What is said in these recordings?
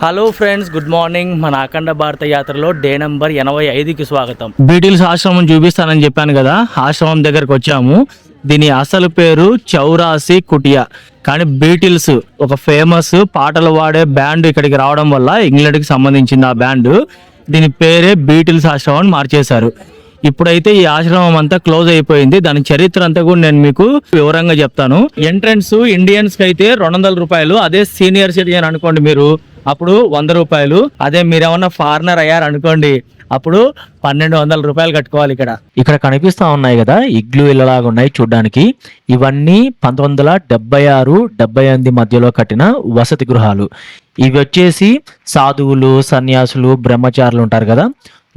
Hello friends good morning మన అఖండ భారత యాత్రలో డే నెంబర్ ఎనభై ఐదుకి స్వాగతం. బీటిల్స్ ఆశ్రమం చూపిస్తానని చెప్పాను కదా ఆశ్రమం దగ్గరకు వచ్చాము. దీని అసలు పేరు చౌరాసి కుటియా. కానీ బీటిల్స్ ఒక ఫేమస్ పాటలు వాడే బ్యాండ్ ఇక్కడికి రావడం వల్ల ఇంగ్లాండ్కి సంబంధించింది ఆ బ్యాండ్ దీని పేరే బీటిల్స్ ఆశ్రమం అని మార్చేశారు. ఇప్పుడైతే ఈ ఆశ్రమం అంతా క్లోజ్ అయిపోయింది. దాని చరిత్ర అంతా కూడా నేను మీకు వివరంగా చెప్తాను. ఎంట్రన్స్ ఇండియన్స్కి అయితే రెండు వందల రూపాయలు అదే సీనియర్ సిటిజన్ అనుకోండి మీరు. అప్పుడు వంద రూపాయలు. అదే మీరేమన్నా ఫారినర్ అయ్యారు అనుకోండి అప్పుడు పన్నెండు వందల రూపాయలు కట్టుకోవాలి ఇక్కడ. ఇక్కడ కనిపిస్తా ఉన్నాయి కదా ఇగ్లు ఇళ్ళలాగా ఉన్నాయి చూడ్డానికి. ఇవన్నీ పంతొమ్మిది వందల డెబ్బై ఆరు డెబ్బై ఎనిమిది మధ్యలో కట్టిన వసతి గృహాలు. ఇవి వచ్చేసి సాధువులు సన్యాసులు బ్రహ్మచారులు ఉంటారు కదా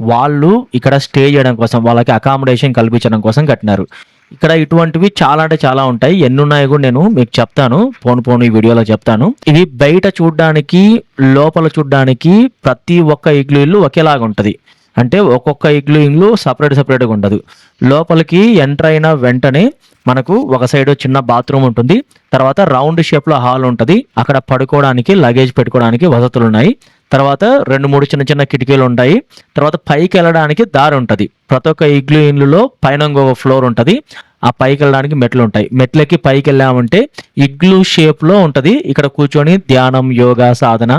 వాళ్ళు ఇక్కడ స్టే చేయడం కోసం వాళ్ళకి అకామిడేషన్ కల్పించడం కోసం కట్టినారు. ఇక్కడ ఇటువంటివి చాలా అంటే చాలా ఉంటాయి. ఎన్ని ఉన్నాయో కూడా నేను మీకు చెప్తాను. పోను పోను ఈ వీడియోలో చెప్తాను. ఇవి బయట చూడడానికి లోపల చూడడానికి ప్రతి ఒక్క ఇగ్లు ఇల్లు ఒకేలాగా ఉంటుంది. అంటే ఒక్కొక్క ఇగ్లు ఇల్లు సపరేట్ సపరేట్గా ఉండదు. లోపలికి ఎంటర్ అయిన వెంటనే మనకు ఒక సైడ్ చిన్న బాత్రూమ్ ఉంటుంది. తర్వాత రౌండ్ షేప్లో హాల్ ఉంటుంది. అక్కడ పడుకోవడానికి లగేజ్ పెట్టుకోవడానికి వసతులు ఉన్నాయి. తర్వాత రెండు మూడు చిన్న చిన్న కిటికీలు ఉంటాయి. తర్వాత పైకి వెళ్ళడానికి దారి ఉంటుంది. ప్రతి ఒక్క ఇగ్లు ఇల్లులో పైన ఇంకొక ఫ్లోర్ ఉంటుంది. ఆ పైకి వెళ్ళడానికి మెట్లు ఉంటాయి. మెట్లకి పైకి వెళ్ళామంటే ఇగ్లు షేప్లో ఉంటది. ఇక్కడ కూర్చొని ధ్యానం యోగా సాధన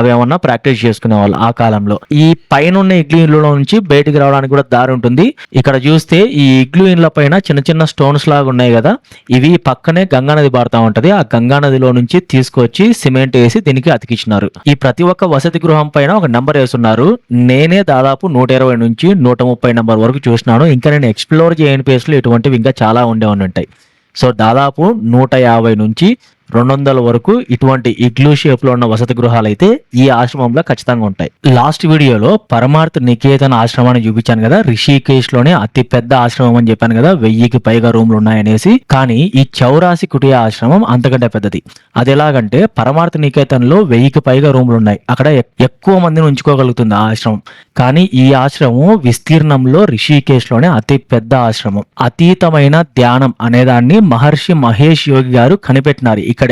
అవేమన్నా ప్రాక్టీస్ చేసుకునే వాళ్ళు ఆ కాలంలో. ఈ పైన ఉన్న ఇగ్లు ఇళ్ళలో నుంచి బయటికి రావడానికి కూడా దారి ఉంటుంది. ఇక్కడ చూస్తే ఈ ఇగ్లు ఇళ్ళ పైన చిన్న చిన్న స్టోన్స్ లాగా ఉన్నాయి కదా. ఇవి పక్కనే గంగా నది పారుతా ఉంటది. ఆ గంగా నదిలో నుంచి తీసుకొచ్చి సిమెంట్ వేసి దీనికి అతికించినారు ఈ ప్రతి ఒక్క వసతి గృహం పైన ఒక నెంబర్ వేస్తున్నారు నేనే దాదాపు నూట ఇరవై నుంచి నూట ముప్పై నెంబర్ వరకు చూసినాను. ఇంకా నేను ఎక్స్ప్లోర్ చేయని ప్లేస్లు ఇటువంటివి ఇంకా చాలా ఉండే ఉంటాయి సో దాదాపు నూట యాభై నుంచి రెండు వందల వరకు ఇటువంటి ఇగ్లూ షేప్లో ఉన్న వసతి గృహాలు అయితే ఈ ఆశ్రమంలో ఖచ్చితంగా ఉంటాయి. లాస్ట్ వీడియోలో పరమార్థ నికేతన్ ఆశ్రమాన్ని చూపించాను కదా రిషికేష్లోనే అతి పెద్ద ఆశ్రమం అని చెప్పాను కదా వెయ్యికి పైగా రూమ్లు ఉన్నాయనేసి. కానీ ఈ చౌరాసి కుటియా ఆశ్రమం అంతకంటే పెద్దది. అది ఎలాగంటే పరమార్థ నికేతన్లో వెయ్యికి పైగా రూమ్లు ఉన్నాయి. అక్కడ ఎక్కువ మందిని ఉంచుకోగలుగుతుంది ఆ ఆశ్రమం. కానీ ఈ ఆశ్రమం విస్తీర్ణంలో రిషికేష్లోనే అతి పెద్ద ఆశ్రమం. అతీతమైన ధ్యానం అనేదాన్ని మహర్షి మహేష్ యోగి గారు కనిపెట్టినారు. ఇక్కడ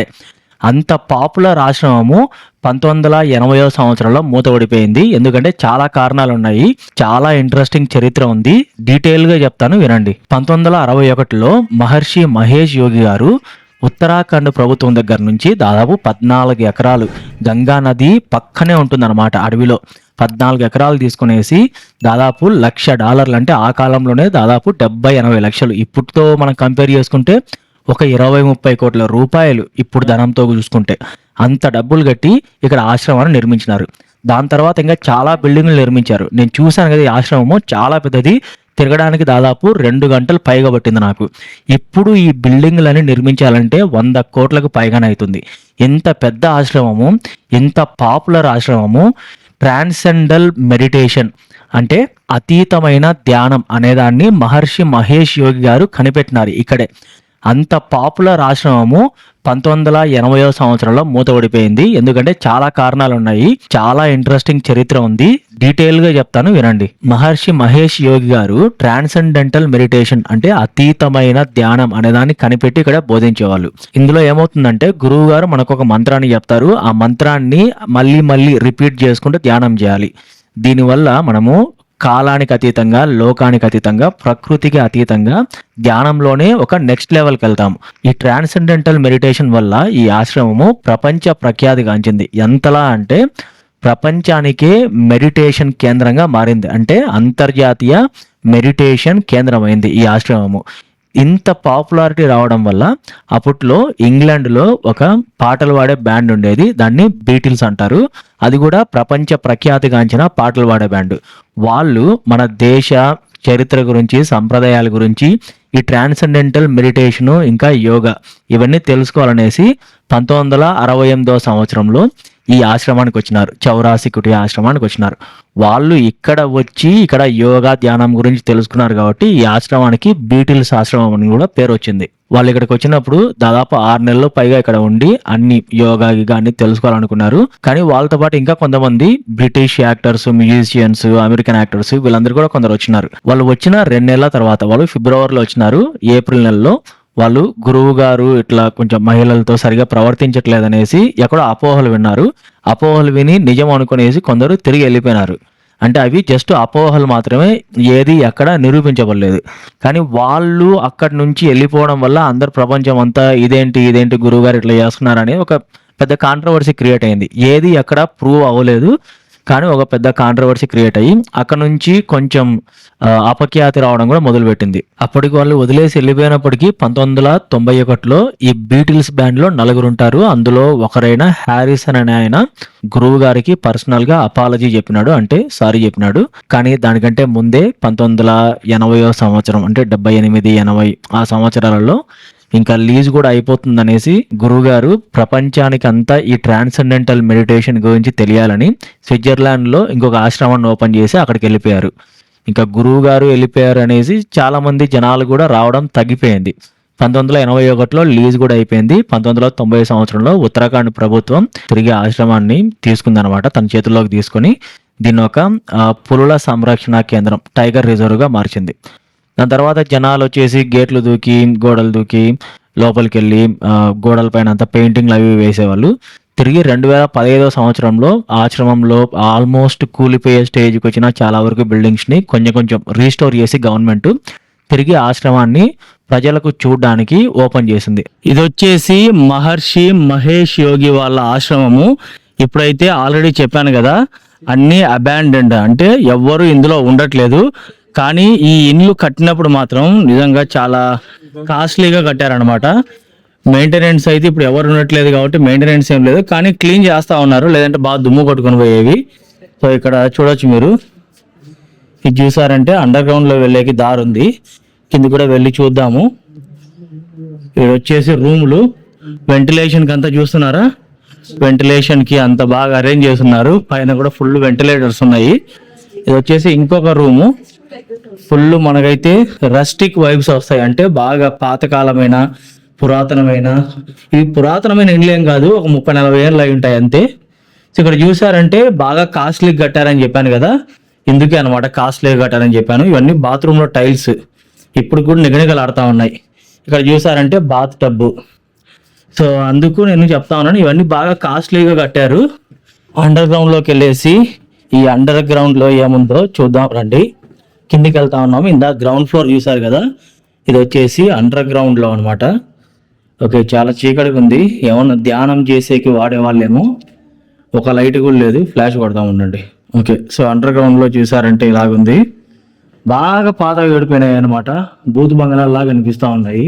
అంత పాపులర్ ఆశ్రమము పంతొమ్మిది వందల ఎనభైవ సంవత్సరంలో మూతపడిపోయింది ఎందుకంటే చాలా కారణాలు ఉన్నాయి చాలా ఇంట్రెస్టింగ్ చరిత్ర ఉంది. డీటెయిల్గా చెప్తాను వినండి. పంతొమ్మిది వందల అరవై ఒకటిలో మహర్షి మహేష్ యోగి గారు ఉత్తరాఖండ్ ప్రభుత్వం దగ్గర నుంచి దాదాపు పద్నాలుగు ఎకరాలు గంగా నది పక్కనే ఉంటుందన్నమాట అడవిలో. పద్నాలుగు ఎకరాలు తీసుకునేసి దాదాపు లక్ష డాలర్లు అంటే ఆ కాలంలోనే దాదాపు డెబ్బై ఎనభై లక్షలు. ఇప్పుడుతో మనం కంపేర్ చేసుకుంటే ఒక ఇరవై ముప్పై కోట్ల రూపాయలు ఇప్పుడు ధనంతో చూసుకుంటే. అంత డబ్బులు కట్టి ఇక్కడ ఆశ్రమాన్ని నిర్మించినారు. దాని తర్వాత ఇంకా చాలా బిల్డింగ్లు నిర్మించారు. నేను చూశాను కదా ఈ ఆశ్రమము చాలా పెద్దది. తిరగడానికి దాదాపు రెండు గంటలు పైగా పట్టింది నాకు. ఇప్పుడు ఈ బిల్డింగ్లని నిర్మించాలంటే వంద కోట్లకు పైగానే అవుతుంది. ఎంత పెద్ద ఆశ్రమము ఎంత పాపులర్ ఆశ్రమము ట్రాన్సెండల్ మెడిటేషన్ అంటే అతీతమైన ధ్యానం అనేదాన్ని మహర్షి మహేష్ యోగి గారు కనిపెట్టినారు ఇక్కడే. అంత పాపులర్ ఆశ్రమము పంతొమ్మిది వందల ఎనభైవ సంవత్సరంలో మూతపడిపోయింది. ఎందుకంటే చాలా కారణాలు ఉన్నాయి చాలా ఇంట్రెస్టింగ్ చరిత్ర ఉంది. డీటెయిల్గా చెప్తాను వినండి. మహర్షి మహేష్ యోగి గారు ట్రాన్సెండెంటల్ మెడిటేషన్ అంటే అతీతమైన ధ్యానం అనేదాన్ని కనిపెట్టి ఇక్కడ బోధించేవాళ్ళు. ఇందులో ఏమవుతుందంటే గురువు గారు మనకు ఒక మంత్రాన్ని చెప్తారు. ఆ మంత్రాన్ని మళ్ళీ మళ్ళీ రిపీట్ చేసుకుంటూ ధ్యానం చేయాలి. దీనివల్ల మనము కాలానికి అతీతంగా లోకానికి అతీతంగా ప్రకృతికి అతీతంగా ధ్యానంలోనే ఒక నెక్స్ట్ లెవెల్కి వెళ్తాం ఈ ట్రాన్సెండెంటల్ మెడిటేషన్ వల్ల ఈ ఆశ్రమము ప్రపంచ ప్రఖ్యాతిగాంచింది ఎంతలా అంటే ప్రపంచానికే మెడిటేషన్ కేంద్రంగా మారింది. అంటే అంతర్జాతీయ మెడిటేషన్ కేంద్రమైంది ఈ ఆశ్రమము. ఇంత పాపులారిటీ రావడం వల్ల అప్పట్లో ఇంగ్లాండ్లో ఒక పాటలు పాడే బ్యాండ్ ఉండేది. దాన్ని బీటిల్స్ అంటారు. అది కూడా ప్రపంచ ప్రఖ్యాతిగాంచిన పాటలు పాడే బ్యాండ్. వాళ్ళు మన దేశ చరిత్ర గురించి సంప్రదాయాల గురించి ఈ ట్రాన్సెండెంటల్ మెడిటేషన్ ఇంకా యోగా ఇవన్నీ తెలుసుకోవాలనేసి పంతొమ్మిది వందల అరవై ఎనిమిదో సంవత్సరంలో ఈ ఆశ్రమానికి వచ్చినారు. చౌరాసికుటి ఆశ్రమానికి వచ్చినారు. వాళ్ళు ఇక్కడ వచ్చి ఇక్కడ యోగా ధ్యానం గురించి తెలుసుకున్నారు కాబట్టి ఈ ఆశ్రమానికి బీటిల్స్ ఆశ్రమం అని కూడా పేరు వచ్చింది. వాళ్ళు ఇక్కడికి వచ్చినప్పుడు దాదాపు ఆరు నెలలు పైగా ఇక్కడ ఉండి అన్ని యోగా కానీ అన్ని తెలుసుకోవాలనుకున్నారు. కానీ వాళ్ళతో పాటు ఇంకా కొంతమంది British actors musicians American actors వీళ్ళందరూ కూడా కొందరు వచ్చినారు. వాళ్ళు వచ్చిన రెండు నెలల తర్వాత వాళ్ళు ఫిబ్రవరిలో వచ్చినారు ఏప్రిల్ నెలలో. వాళ్ళు గురువు గారు ఇట్లా కొంచెం మహిళలతో సరిగా ప్రవర్తించట్లేదనేసి ఎక్కడో అపోహలు విన్నారు. అపోహలు విని నిజం అనుకునేసి కొందరు తిరిగి వెళ్ళిపోయినారు. అంటే అవి జస్ట్ అపోహలు మాత్రమే ఏది ఎక్కడ నిరూపించబడలేదు. కానీ వాళ్ళు అక్కడి నుంచి వెళ్ళిపోవడం వల్ల అందరు ప్రపంచం అంతా ఇదేంటి ఇదేంటి గురువు గారు ఇట్లా చేస్తున్నారని ఒక పెద్ద కాంట్రవర్సీ క్రియేట్ అయింది. ఏది ఎక్కడ ప్రూవ్ అవ్వలేదు. కానీ ఒక పెద్ద కాంట్రవర్సీ క్రియేట్ అయ్యి అక్కడ నుంచి కొంచెం అపఖ్యాతి రావడం కూడా మొదలుపెట్టింది. అప్పటికి వాళ్ళు వదిలేసి వెళ్ళిపోయినప్పటికీ పంతొమ్మిది వందల తొంభై ఒకటిలో ఈ బీటిల్స్ బ్యాండ్లో నలుగురు ఉంటారు. అందులో ఒకరైన హ్యారిసన్ అనే ఆయన గురువు గారికి పర్సనల్గా అపాలజీ చెప్పినాడు అంటే సారీ చెప్పినాడు. కానీ దానికంటే ముందే పంతొమ్మిది వందల ఎనభైవ సంవత్సరం అంటే డెబ్బై ఎనిమిది ఎనభై ఆ సంవత్సరాలలో ఇంకా లీజ్ కూడా అయిపోతుందనేసి గురువుగారు ప్రపంచానికి అంతా ఈ ట్రాన్సెండెంటల్ మెడిటేషన్ గురించి తెలియాలని స్విట్జర్లాండ్లో ఇంకొక ఆశ్రమాన్ని ఓపెన్ చేసి అక్కడికి వెళ్ళిపోయారు. ఇంకా గురువు గారు వెళ్ళిపోయారు అనేసి చాలామంది జనాలు కూడా రావడం తగ్గిపోయింది. పంతొమ్మిది వందల ఎనభై ఒకటిలో లీజ్ కూడా అయిపోయింది. పంతొమ్మిది వందల తొంభై సంవత్సరంలో ఉత్తరాఖండ్ ప్రభుత్వం తిరిగి ఆశ్రమాన్ని తీసుకుందనమాట తన చేతుల్లోకి తీసుకొని దీన్ని ఒక పులుల సంరక్షణ కేంద్రం టైగర్ రిజర్వ్గా మార్చింది. దాని తర్వాత జనాలు వచ్చేసి గేట్లు దూకి గోడలు దూకి లోపలికి వెళ్ళి గోడల పైన అంతా పెయింటింగ్లు అవి వేసేవాళ్ళు. తిరిగి రెండు వేల పదిహేదో సంవత్సరంలో ఆశ్రమంలో ఆల్మోస్ట్ కూలిపోయే స్టేజ్కి వచ్చిన చాలా వరకు బిల్డింగ్స్ని కొంచెం కొంచెం రీస్టోర్ చేసి గవర్నమెంట్ తిరిగి ఆశ్రమాన్ని ప్రజలకు చూడడానికి ఓపెన్ చేసింది. ఇది వచ్చేసి మహర్షి మహేష్ యోగి వాళ్ళ ఆశ్రమము. ఇప్పుడైతే ఆల్రెడీ చెప్పాను కదా అన్ని అబాండెండ్. అంటే ఎవ్వరు ఇందులో ఉండట్లేదు. కానీ ఈ ఇండ్లు కట్టినప్పుడు మాత్రం నిజంగా చాలా కాస్ట్లీగా కట్టారనమాట మెయింటెనెన్స్ అయితే ఇప్పుడు ఎవరు ఉండట్లేదు కాబట్టి మెయింటెనెన్స్ ఏం లేదు. కానీ క్లీన్ చేస్తా ఉన్నారు. లేదంటే బాగా దుమ్ము కొట్టుకుని పోయేవి. సో ఇక్కడ చూడొచ్చు మీరు. ఇది చూసారంటే అండర్ గ్రౌండ్లో వెళ్ళేకి దారి ఉంది. కింద కూడా వెళ్ళి చూద్దాము. ఇక్కడ వచ్చేసి రూములు. వెంటిలేషన్కి అంతా చూస్తున్నారా? వెంటిలేషన్కి అంత బాగా అరేంజ్ చేస్తున్నారు. పైన కూడా ఫుల్ వెంటిలేటర్స్ ఉన్నాయి. ఇది వచ్చేసి ఇంకొక రూము. ఫుల్ మనకైతే రస్టిక్ వైబ్స్ వస్తాయి. అంటే బాగా పాతకాలమైన పురాతనమైన ఇవి పురాతనమైన ఇండ్లు ఏం కాదు ఒక ముప్పై నలభై ఏళ్ళు అయి ఉంటాయి అంతే. సో ఇక్కడ చూసారంటే బాగా కాస్ట్లీ కట్టారని చెప్పాను కదా. ఇందుకే అనమాట కాస్ట్లీగా కట్టారని చెప్పాను. ఇవన్నీ బాత్రూంలో టైల్స్. ఇప్పుడు కూడా నిగనిగలాడుతా ఉన్నాయి. ఇక్కడ చూసారంటే బాత్ టబ్బు. సో అందుకు నేను చెప్తా ఉన్నాను ఇవన్నీ బాగా కాస్ట్లీగా కట్టారు. అండర్ గ్రౌండ్లోకి వెళ్ళేసి ఈ అండర్ గ్రౌండ్లో ఏముందో చూద్దాం రండి. కిందికి వెళ్తా ఉన్నాము. ఇందా గ్రౌండ్ ఫ్లోర్ చూసారు కదా. ఇది వచ్చేసి అండర్ గ్రౌండ్లో అనమాట ఓకే చాలా చీకటిగా ఉంది. ఏమన్నా ధ్యానం చేసేకి వాడేవాళ్ళేమో ఒక లైట్ కూడా లేదు ఫ్లాష్ కొడతాం ఉండండి. ఓకే సో అండర్ గ్రౌండ్లో చూసారంటే ఇలాగుంది. బాగా పాతగా గడిపోయినాయి అనమాట బూత్ బంగళాల్లాగా కనిపిస్తూ ఉన్నాయి.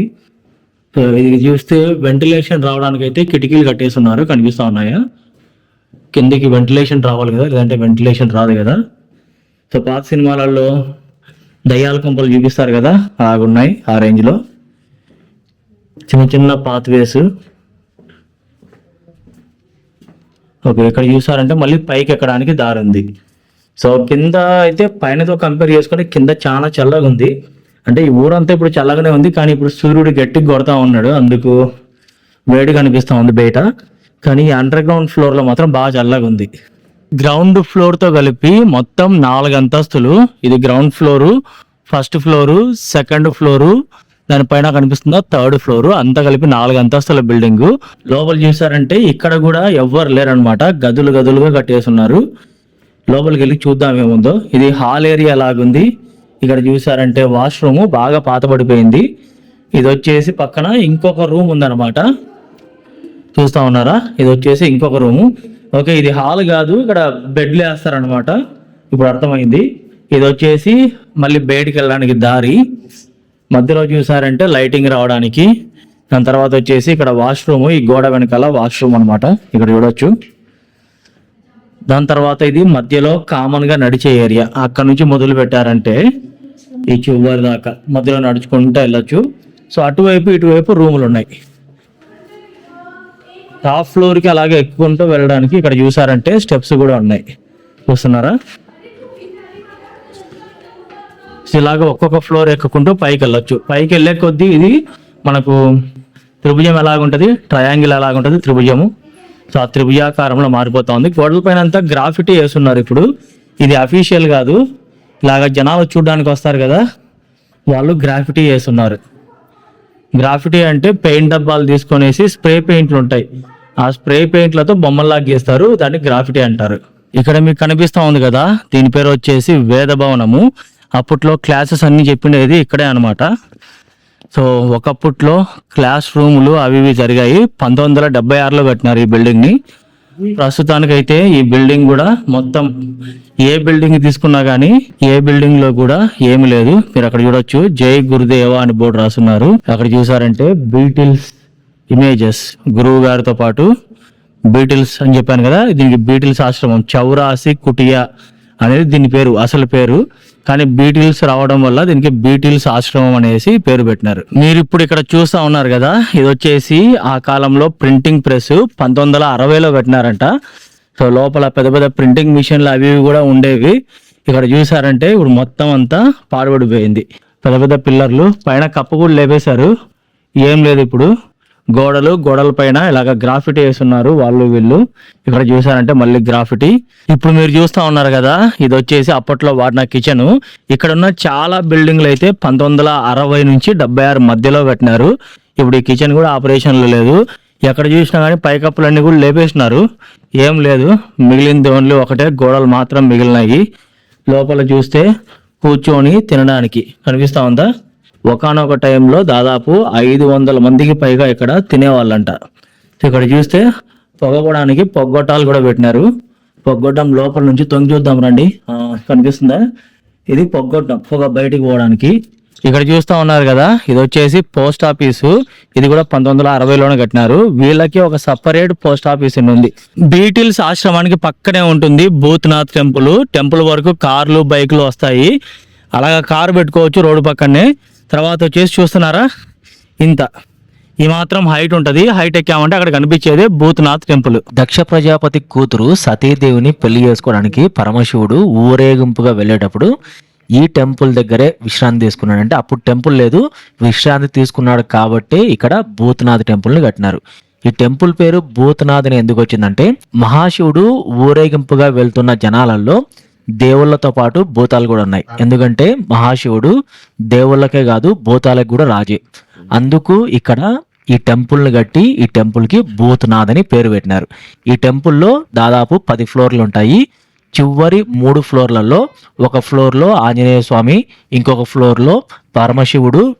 సో ఇది చూస్తే వెంటిలేషన్ రావడానికి అయితే కిటికీలు కట్టేస్తున్నారు కనిపిస్తూ ఉన్నాయా? కిందికి వెంటిలేషన్ రావాలి కదా లేదంటే వెంటిలేషన్ రాదు కదా. సో పాత సినిమాలలో దయ్యాల కొంపలు చూపిస్తారు కదా అలాగున్నాయి ఆ రేంజ్లో. చిన్న చిన్న పాత్వేస్ ఓకే ఇక్కడ చూసారంటే మళ్ళీ పైకి ఎక్కడానికి దారి ఉంది. సో కింద అయితే పైనతో కంపేర్ చేసుకుంటే కింద చాలా చల్లగా ఉంది. అంటే ఈ ఊరంతా ఇప్పుడు చల్లగానే ఉంది కానీ ఇప్పుడు సూర్యుడు గట్టికి కొడతా ఉన్నాడు. అందుకు వేడి కనిపిస్తా ఉంది బయట. కానీ అండర్ గ్రౌండ్ ఫ్లోర్లో మాత్రం బాగా చల్లగా ఉంది. గ్రౌండ్ ఫ్లోర్తో కలిపి మొత్తం నాలుగు అంతస్తులు. ఇది ground floor first floor second floor దానిపైన కనిపిస్తుందా థర్డ్ ఫ్లోర్. అంతా కలిపి నాలుగు అంతస్తుల బిల్డింగ్. లోపల చూసారంటే ఇక్కడ కూడా ఎవ్వరు లేరనమాట గదులు గదులుగా కట్టేస్తున్నారు లోపలికి వెళ్ళి చూద్దాం ఏముందో. ఇది హాల్ ఏరియా లాగుంది. ఇక్కడ చూసారంటే వాష్రూమ్ బాగా పాతబడిపోయింది. ఇది వచ్చేసి పక్కన ఇంకొక రూమ్ ఉందన్నమాట. చూస్తా ఉన్నారా? ఇది వచ్చేసి ఇంకొక రూము. ఓకే ఇది హాల్ కాదు. ఇక్కడ బెడ్లు వేస్తారనమాట ఇప్పుడు అర్థమైంది. ఇది వచ్చేసి మళ్ళీ బయటికి వెళ్ళడానికి దారి. మధ్యలో చూసారంటే లైటింగ్ రావడానికి దాని తర్వాత వచ్చేసి ఇక్కడ వాష్రూమ్ ఈ గోడ వెనకాల వాష్రూమ్ అనమాట ఇక్కడ చూడొచ్చు. దాని తర్వాత ఇది మధ్యలో కామన్గా నడిచే ఏరియా అక్కడ నుంచి మొదలు పెట్టారంటే ఈ చివరి దాకా మధ్యలో నడుచుకుంటూ వెళ్ళొచ్చు. సో అటువైపు ఇటువైపు రూములు ఉన్నాయి. టాప్ ఫ్లోర్కి అలాగే ఎక్కుకుంటూ వెళ్ళడానికి ఇక్కడ చూసారంటే స్టెప్స్ కూడా ఉన్నాయి. చూస్తున్నారా? ఇలాగ ఒక్కొక్క ఫ్లోర్ ఎక్కుకుంటూ పైకి వెళ్ళొచ్చు పైకి వెళ్ళే కొద్దీ ఇది మనకు త్రిభుజం ఎలాగుంటుంది? ట్రయాంగిల్ ఎలాగుంటుంది? త్రిభుజము. సో ఆ త్రిభుజాకారంలో మారిపోతా ఉంది గోడల పైన అంతా గ్రాఫిటీ వేస్తున్నారు ఇప్పుడు. ఇది అఫీషియల్ కాదు. ఇలాగ జనాలు చూడడానికి వస్తారు కదా. వాళ్ళు గ్రాఫిటీ వేస్తున్నారు గ్రాఫిటీ అంటే పెయింట్ డబ్బాలు తీసుకొనేసి స్ప్రే పెయింట్లు ఉంటాయి. ఆ స్ప్రే పెయింట్లతో బొమ్మల్లా గీస్తారు దాన్ని గ్రాఫిటీ అంటారు. ఇక్కడ మీకు కనిపిస్తూ ఉంది కదా. దీని పేరు వచ్చేసి వేద భవనము అప్పట్లో క్లాసెస్ అన్నీ చెప్పిండేది ఇక్కడే అనమాట సో ఒకప్పట్లో క్లాస్ రూములు అవి ఇవి జరిగాయి. పంతొమ్మిది వందల డెబ్బై ఆరులో కట్టినారు ఈ బిల్డింగ్ని. ప్రస్తుతానికైతే ఈ బిల్డింగ్ కూడా మొత్తం ఏ బిల్డింగ్ తీసుకున్నా కానీ ఏ బిల్డింగ్లో కూడా ఏమి లేదు. మీరు అక్కడ చూడొచ్చు. జై గురుదేవ అని బోర్డు రాస్తున్నారు అక్కడ చూసారంటే బీటిల్స్ ఇమేజెస్. గురువు గారితో పాటు బీటిల్స్ అని చెప్పాను కదా దీనికి బీటిల్స్ ఆశ్రమం. చౌరాసి కుటియా అనేది దీని పేరు అసలు పేరు. కానీ బీటిల్స్ రావడం వల్ల దీనికి బీటిల్స్ ఆశ్రమం అనేసి పేరు పెట్టినారు. మీరు ఇప్పుడు ఇక్కడ చూస్తా ఉన్నారు కదా ఇది వచ్చేసి ఆ కాలంలో ప్రింటింగ్ ప్రెస్ పంతొమ్మిది వందల అరవైలో పెట్టినారంట. సో లోపల పెద్ద పెద్ద ప్రింటింగ్ మిషన్లు అవి ఇవి కూడా ఉండేవి. ఇక్కడ చూసారంటే ఇప్పుడు మొత్తం అంతా పాడుబడిపోయింది. పెద్ద పెద్ద పిల్లర్లు పైన కప్పు కూడా లేపేశారు. ఏం లేదు ఇప్పుడు. గోడలు గోడల పైన ఇలాగ గ్రాఫిటీ వేస్తున్నారు వాళ్ళు వీళ్ళు. ఇక్కడ చూసారంటే మళ్ళీ గ్రాఫిటీ. ఇప్పుడు మీరు చూస్తా ఉన్నారు కదా ఇది వచ్చేసి అప్పట్లో వాడిన కిచెన్ ఇక్కడ ఉన్న చాలా బిల్డింగ్లు అయితే పంతొమ్మిది అరవై నుంచి డెబ్బై ఆరు మధ్యలో పెట్టినారు ఇప్పుడు ఈ కిచెన్ కూడా ఆపరేషన్లో లేదు. ఎక్కడ చూసినా కానీ పైకప్పులన్నీ కూడా లేపేసినారు. ఏం లేదు మిగిలింది ఓన్లీ ఒకటే గోడలు మాత్రం మిగిలినాయి. లోపల చూస్తే కూర్చొని తినడానికి. కనిపిస్తా ఉందా? ఒకనొక టైంలో దాదాపు ఐదు వందల మందికి పైగా ఇక్కడ తినేవాళ్ళంట. ఇక్కడ చూస్తే పొగపోవడానికి పొగ్గొట్టాలు కూడా పెట్టినారు. పొగ్గొట్టం లోపల నుంచి తొంగి చూద్దాం రండి. కనిపిస్తుందా? ఇది పొగ్గొట్టం పొగ బయటికి పోవడానికి. ఇక్కడ చూస్తా ఉన్నారు కదా ఇది వచ్చేసి పోస్ట్ ఆఫీసు. ఇది కూడా పంతొమ్మిది వందల అరవైలోనే కట్టినారు. వీళ్ళకి ఒక సపరేట్ పోస్ట్ ఆఫీస్ ఉంది. బీటిల్స్ ఆశ్రమానికి పక్కనే ఉంటుంది భూత్నాథ్ టెంపుల్. టెంపుల్ వరకు కార్లు బైకులు వస్తాయి. అలాగా కారు పెట్టుకోవచ్చు రోడ్డు పక్కనే. తర్వాత వచ్చేసి చూస్తున్నారా? ఇంత. ఈ మాత్రం హైట్ ఉంటుంది. హైట్ ఎక్కామంటే అక్కడ కనిపించేది భూత్నాథ్ టెంపుల్. దక్ష ప్రజాపతి కూతురు సతీదేవిని పెళ్ళి చేసుకోవడానికి పరమశివుడు ఊరేగింపుగా వెళ్ళేటప్పుడు ఈ టెంపుల్ దగ్గరే విశ్రాంతి తీసుకున్నాడు అంటే అప్పుడు టెంపుల్ లేదు. విశ్రాంతి తీసుకున్నాడు కాబట్టి ఇక్కడ భూతనాథ్ టెంపుల్ని కట్టినారు. ఈ టెంపుల్ పేరు భూతనాథ్ అని ఎందుకు వచ్చిందంటే మహాశివుడు ఊరేగింపుగా వెళ్తున్న జనాలలో దేవుళ్ళతో పాటు భూతాలు కూడా ఉన్నాయి. ఎందుకంటే మహాశివుడు దేవుళ్ళకే కాదు భూతాలకు కూడా రాజే. అందుకు ఇక్కడ ఈ టెంపుల్ని కట్టి ఈ టెంపుల్కి భూతనాథ్ అని పేరు పెట్టినారు. ఈ టెంపుల్లో దాదాపు పది ఫ్లోర్లు ఉంటాయి. చివరి మూడు ఫ్లోర్లలో ఒక ఫ్లోర్లో ఆంజనేయ స్వామి ఇంకొక ఫ్లోర్లో పరమశివుడు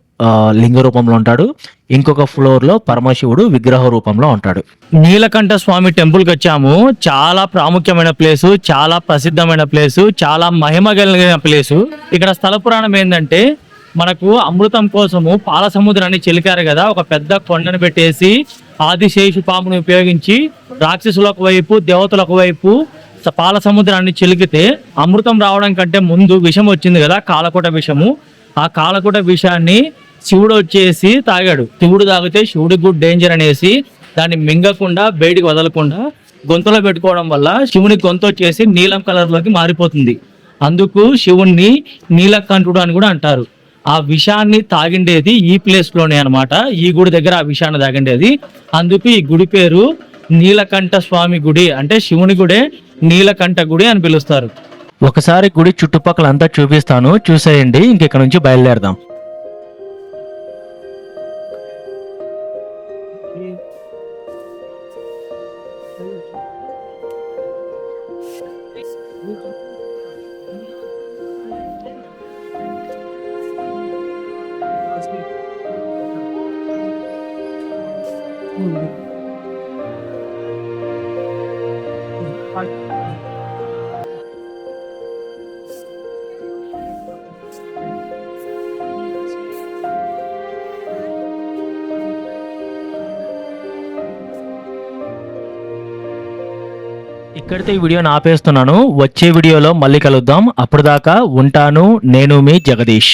లింగ రూపంలో ఉంటాడు. ఇంకొక ఫ్లోర్లో పరమశివుడు విగ్రహ రూపంలో ఉంటాడు. నీలకంఠ స్వామి టెంపుల్కి వచ్చాము. చాలా ప్రాముఖ్యమైన ప్లేసు చాలా ప్రసిద్ధమైన ప్లేసు చాలా మహిమ కలిగిన ప్లేసు. ఇక్కడ స్థల పురాణం ఏంటంటే మనకు అమృతం కోసము పాల సముద్రాన్ని చెలికారు కదా ఒక పెద్ద కొండను పెట్టేసి ఆదిశేషు పామును ఉపయోగించి రాక్షసులకు వైపు దేవతలకు వైపు పాల సముద్రాన్ని చిలికితే అమృతం రావడం కంటే ముందు విషం వచ్చింది కదా కాలకోట విషము. ఆ కాలకుట విషయాన్ని శివుడు వచ్చేసి తాగాడు. శివుడు తాగితే శివుడికి కూడా డేంజర్ అనేసి దాన్ని మింగకుండా బయటికి వదలకుండా గొంతులో పెట్టుకోవడం వల్ల శివుని గొంతు వచ్చేసి నీలం కలర్లోకి మారిపోతుంది. అందుకు శివుణ్ణి నీలకంఠుడు అని కూడా అంటారు. ఆ విషాన్ని తాగిండేది ఈ ప్లేస్లోనే అనమాట ఈ గుడి దగ్గర ఆ విషాన్ని తాగిండేది. అందుకు ఈ గుడి పేరు నీలకంఠ స్వామి గుడి అంటే శివుని గుడే నీలకంఠ గుడి అని పిలుస్తారు. ఒకసారి గుడి చుట్టుపక్కల అంతా చూపిస్తాను. చూసేయండి. ఇంకెక్కడ నుంచి బయలుదేరదాం. ఇక్కడితో ఈ వీడియోని ఆపేస్తున్నాను. వచ్చే వీడియోలో మళ్ళీ కలుద్దాం. అప్పుడు దాకా ఉంటాను. నేను మీ జగదీష్.